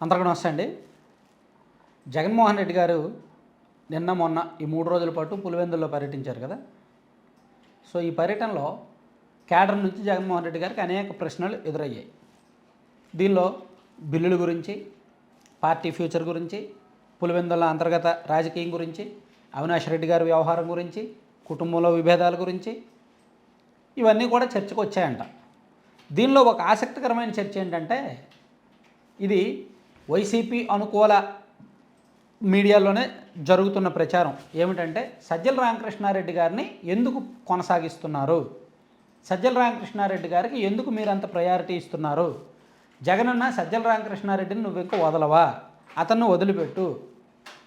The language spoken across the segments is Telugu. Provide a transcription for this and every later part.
అందరికీ నమస్తే అండి. జగన్మోహన్ రెడ్డి గారు నిన్న మొన్న ఈ మూడు రోజుల పాటు పులివెందుల్లో పర్యటించారు కదా. సో ఈ పర్యటనలో కేడర్ నుంచి జగన్మోహన్ రెడ్డి గారికి అనేక ప్రశ్నలు ఎదురయ్యాయి. దీనిలో బిల్లుల గురించి పార్టీ ఫ్యూచర్ గురించి పులివెందుల అంతర్గత రాజకీయం గురించి అవినాష్ రెడ్డి గారి వ్యవహారం గురించి కుటుంబంలో విభేదాల గురించి ఇవన్నీ కూడా చర్చకు వచ్చాయంట. దీనిలో ఒక ఆసక్తికరమైన చర్చ ఏంటంటే ఇది వైసీపీ అనుకూల మీడియాలోనే జరుగుతున్న ప్రచారం ఏమిటంటే సజ్జల రామకృష్ణారెడ్డి గారిని ఎందుకు కొనసాగిస్తున్నారు? సజ్జల రామకృష్ణారెడ్డి గారికి ఎందుకు మీరు అంత ప్రయారిటీ ఇస్తున్నారు? జగనన్న సజ్జల రామకృష్ణారెడ్డిని నువ్వు ఎక్కువ వదలవా? అతన్ని వదిలిపెట్టు.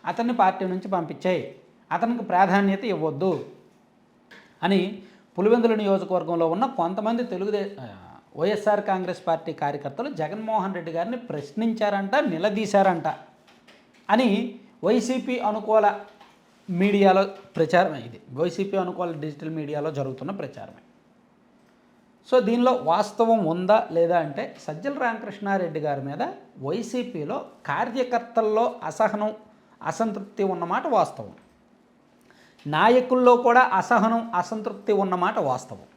అతన్ని పార్టీ నుంచి పంపించేయి. అతనికి ప్రాధాన్యత ఇవ్వద్దు అని పులివెందుల నియోజకవర్గంలో ఉన్న కొంతమంది తెలుగుదే వైఎస్ఆర్ కాంగ్రెస్ పార్టీ కార్యకర్తలు జగన్మోహన్ రెడ్డి గారిని ప్రశ్నించారంట నిలదీశారంట అని వైసీపీ అనుకూల మీడియాలో ప్రచారమే ఇది. వైసీపీ అనుకూల డిజిటల్ మీడియాలో జరుగుతున్న ప్రచారమే. సో దీనిలో వాస్తవం ఉందా లేదా అంటే సజ్జల రామకృష్ణారెడ్డి గారి మీద వైసీపీలో కార్యకర్తల్లో అసహనం అసంతృప్తి ఉన్నమాట వాస్తవం. నాయకుల్లో కూడా అసహనం అసంతృప్తి ఉన్నమాట వాస్తవం.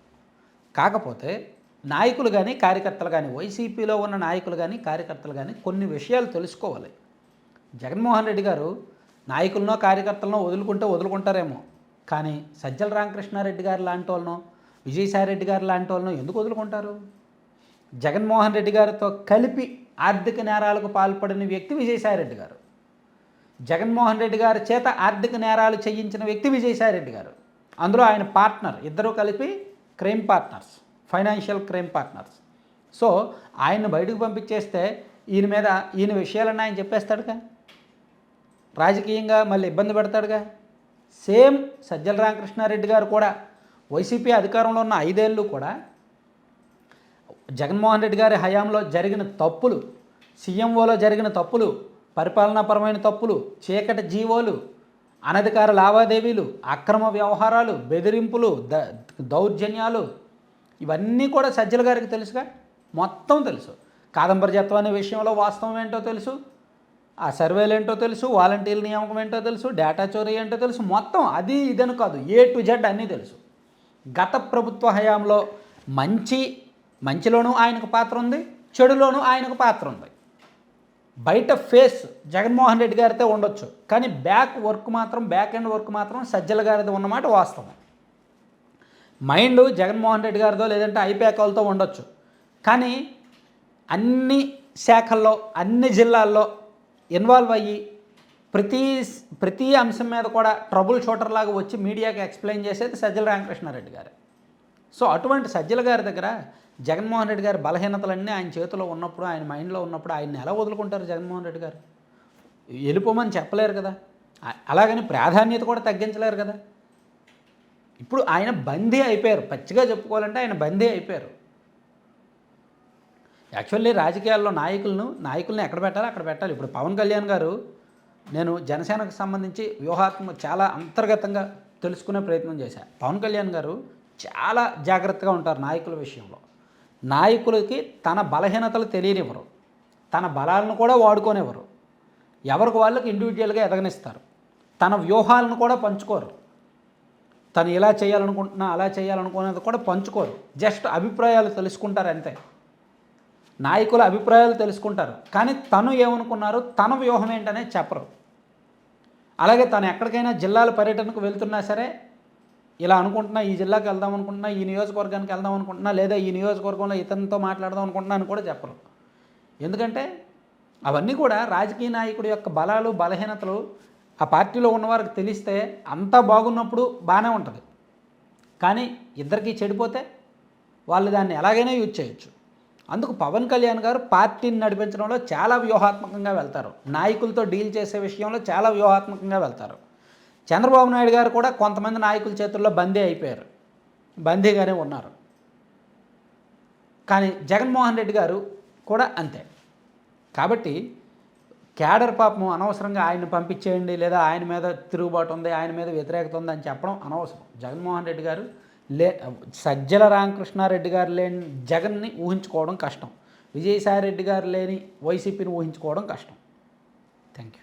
కాకపోతే నాయకులు కానీ కార్యకర్తలు కానీ వైసీపీలో ఉన్న నాయకులు కానీ కార్యకర్తలు కానీ కొన్ని విషయాలు తెలుసుకోవాలి. జగన్మోహన్ రెడ్డి గారు నాయకులనో కార్యకర్తలనో వదులుకుంటే వదులుకుంటారేమో. కానీ సజ్జల రామకృష్ణారెడ్డి గారు లాంటి వాళ్ళనో విజయసాయిరెడ్డి గారు లాంటి వాళ్ళనో ఎందుకు వదులుకుంటారు? జగన్మోహన్ రెడ్డి గారితో కలిపి ఆర్థిక నేరాలకు పాల్పడిన వ్యక్తి విజయసాయిరెడ్డి గారు. జగన్మోహన్ రెడ్డి గారి చేత ఆర్థిక నేరాలు చేయించిన వ్యక్తి విజయసాయిరెడ్డి గారు. అందులో ఆయన పార్ట్నర్ ఇద్దరూ కలిపి crime partners. Financial crime partners. So ఆయన్ని బయటకు పంపించేస్తే ఈయన మీద ఈయన విషయాలన్నీ ఆయన చెప్పేస్తాడుగా? రాజకీయంగా మళ్ళీ ఇబ్బంది పెడతాడుగా? సేమ్ సజ్జల రామకృష్ణారెడ్డి గారు కూడా వైసీపీ అధికారంలో ఉన్న ఐదేళ్ళు కూడా జగన్మోహన్ రెడ్డి గారి హయాంలో జరిగిన తప్పులు సీఎంఓలో జరిగిన తప్పులు పరిపాలనాపరమైన తప్పులు చీకటి జీవోలు అనధికార లావాదేవీలు అక్రమ వ్యవహారాలు బెదిరింపులు ద దౌర్జన్యాలు ఇవన్నీ కూడా సజ్జల గారికి తెలుసుగా? మొత్తం తెలుసు. కాదంబరజత్వం అనే విషయంలో వాస్తవం ఏంటో తెలుసు? ఆ సర్వేలు ఏంటో తెలుసు? వాలంటీర్ల నియామకం ఏంటో తెలుసు? డేటా చోరీ ఏంటో తెలుసు? మొత్తం అది ఇదని కాదు. ఏ టు జెడ్ అన్నీ తెలుసు. గత ప్రభుత్వ హయాంలో మంచి మంచిలోనూ ఆయనకు పాత్ర ఉంది చెడులోనూ ఆయనకు పాత్ర ఉంది. బయట ఫేస్ జగన్మోహన్ రెడ్డి గారితో ఉండొచ్చు. కానీ బ్యాక్ వర్క్ మాత్రం బ్యాక్ ఎండ్ వర్క్ మాత్రం సజ్జల గారిది ఉన్నమాట వాస్తవం. మైండ్ జగన్మోహన్ రెడ్డి గారితో లేదంటే ఐపాక్ వాళ్ళతో ఉండొచ్చు. కానీ అన్ని శాఖల్లో అన్ని జిల్లాల్లో ఇన్వాల్వ్ అయ్యి ప్రతి ప్రతి అంశం మీద కూడా ట్రబుల్ షూటర్ లాగా వచ్చి మీడియాకి ఎక్స్ప్లెయిన్ చేసేది సజ్జల రామకృష్ణారెడ్డి గారు. సో అటువంటి సజ్జల గారి దగ్గర జగన్మోహన్ రెడ్డి గారి బలహీనతలన్నీ ఆయన చేతిలో ఉన్నప్పుడు ఆయన మైండ్లో ఉన్నప్పుడు ఆయన్ని ఎలా వదులుకుంటారు జగన్మోహన్ రెడ్డి గారు? వెళ్ళిపోమని చెప్పలేరు కదా. అలాగని ప్రాధాన్యత కూడా తగ్గించలేరు కదా. ఇప్పుడు ఆయన బందీ అయిపోయారు. పచ్చిగా చెప్పుకోవాలంటే ఆయన బందీ అయిపోయారు. యాక్చువల్లీ రాజకీయాల్లో నాయకులను నాయకులను ఎక్కడ పెట్టాలి అక్కడ పెట్టాలి. ఇప్పుడు పవన్ కళ్యాణ్ గారు నేను జనసేనకు సంబంధించి వ్యూహాత్మక చాలా అంతర్గతంగా తెలుసుకునే ప్రయత్నం చేశాను పవన్ కళ్యాణ్ గారు చాలా జాగ్రత్తగా ఉంటారు నాయకుల విషయంలో. నాయకులకి తన బలహీనతలు తెలియనివ్వరు. తన బలాలను కూడా వాడుకోనివ్వరు. ఎవరికి వాళ్ళకి ఇండివిజువల్గా ఎదగనిస్తారు. తన వ్యూహాలను కూడా పంచుకోరు. తను ఇలా చేయాలనుకుంటున్నా అలా చేయాలనుకునేది కూడా పంచుకోరు. జస్ట్ అభిప్రాయాలు తెలుసుకుంటారు అంతే. నాయకుల అభిప్రాయాలు తెలుసుకుంటారు. కానీ తను ఏమనుకున్నారు తన వ్యూహం ఏంటనేది చెప్పరు. అలాగే తను ఎక్కడికైనా జిల్లాల పర్యటనకు వెళ్తున్నా సరే ఇలా అనుకుంటున్నా ఈ జిల్లాకి వెళ్దాం అనుకుంటున్నా ఈ నియోజకవర్గానికి వెళ్దాం అనుకుంటున్నా లేదా ఈ నియోజకవర్గంలో ఇతనితో మాట్లాడదాం అనుకుంటున్నా అని కూడా చెప్పరు. ఎందుకంటే అవన్నీ కూడా రాజకీయ నాయకుడి యొక్క బలాలు బలహీనతలు ఆ పార్టీలో ఉన్నవారికి తెలిస్తే అంతా బాగున్నప్పుడు బాగానే ఉంటుంది. కానీ ఇద్దరికీ చెడిపోతే వాళ్ళు దాన్ని ఎలాగైనా యూజ్ చేయొచ్చు. అందుకు పవన్ కళ్యాణ్ గారు పార్టీని నడిపించడంలో చాలా వ్యూహాత్మకంగా వెళ్తారు. నాయకులతో డీల్ చేసే విషయంలో చాలా వ్యూహాత్మకంగా వెళ్తారు. చంద్రబాబు నాయుడు గారు కూడా కొంతమంది నాయకుల చేతుల్లో బందీ అయిపోయారు. బందీగానే ఉన్నారు. కానీ జగన్మోహన్ రెడ్డి గారు కూడా అంతే. కాబట్టి క్యాడర్ పాపం అనవసరంగా ఆయన పంపించేయండి లేదా ఆయన మీద తిరుగుబాటు ఉంది ఆయన మీద వ్యతిరేకత ఉంది అని చెప్పడం అనవసరం. జగన్మోహన్ రెడ్డి గారు లే సజ్జల రామకృష్ణారెడ్డి గారు లేని జగన్ని ఊహించుకోవడం కష్టం. విజయసాయి రెడ్డి గారు లేని వైసీపీని ఊహించుకోవడం కష్టం. Thank you